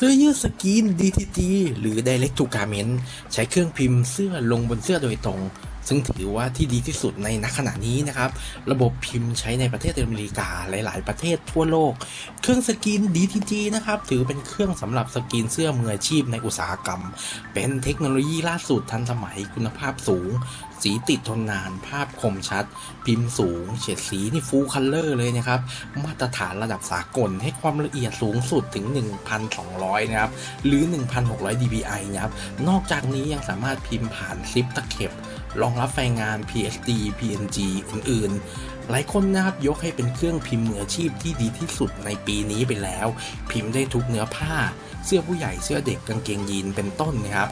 สื้อยืดสกรีน DTG หรือ Direct to Garment ใช้เครื่องพิมพ์เสื้อลงบนเสื้อโดยตรง ซึ่งถือว่าที่ดีที่สุดในณขณะนี้นะครับ ระบบพิมพ์ใช้ในประเทศอเมริกาหลาย ๆ ประเทศทั่วโลก เครื่องสกรีน DTG นะครับ ถือเป็นเครื่องสำหรับสกรีนเสื้อมืออาชีพในอุตสาหกรรม เป็นเทคโนโลยีล่าสุดทันสมัยคุณภาพสูง สีติดทนนาน ภาพคมชัด พิมพ์สูง เฉดสีนี่ฟูลคัลเลอร์เลยนะครับ มาตรฐานระดับสากลให้ความละเอียดสูงสุดถึง 1,200 นะครับ หรือ 1,600 dpi นะครับ นอกจากนี้ยังสามารถพิมพ์ผ่านซิปตะเข็บรองรับไฟล์งาน PSD PNG อื่นๆ หลายคนนะครับยกให้เป็นเครื่องพิมพ์มืออาชีพที่ดีที่สุดในปีนี้ไปแล้ว พิมพ์ได้ทุกเนื้อผ้า เสื้อผู้ใหญ่เสื้อเด็กกางเกงยีนเป็นต้นนะครับ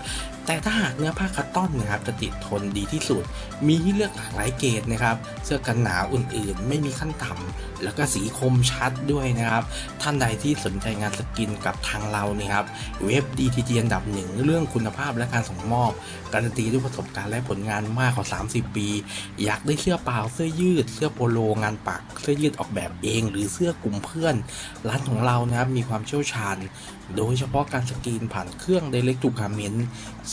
แต่ถ้าหากเนื้อผ้าคัตตอนนะครับจะติดทนดีที่สุด มีให้เลือกหลากหลายเกรดนะครับ เสื้อกันหนาวอื่นๆ ไม่มีขั้นต่ำแล้วก็สีคมชัดด้วยนะครับ ท่านใดที่สนใจงานสกินกับทางเราเนี่ยครับเว็บ DTG อันดับหนึ่งเรื่องคุณภาพและการส่งมอบ การันตีด้วยประสบการณ์และผลงานมากกว่า 30 ปี อยากได้เสื้อเปล่าเสื้อยืด เสื้อโปโลงานปัก เสื้อยืดออกแบบเอง หรือเสื้อกลุ่มเพื่อน ร้านของเรานะครับมีความเชี่ยวชาญ โดยเฉพาะการสกรีนผ่านเครื่อง Direct to Garment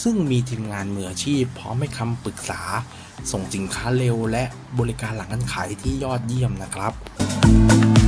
ซึ่งมีทีมงานมืออาชีพ พร้อมให้คำปรึกษา ส่งสินค้าเร็วและบริการหลังการขายที่ยอดเยี่ยมนะครับ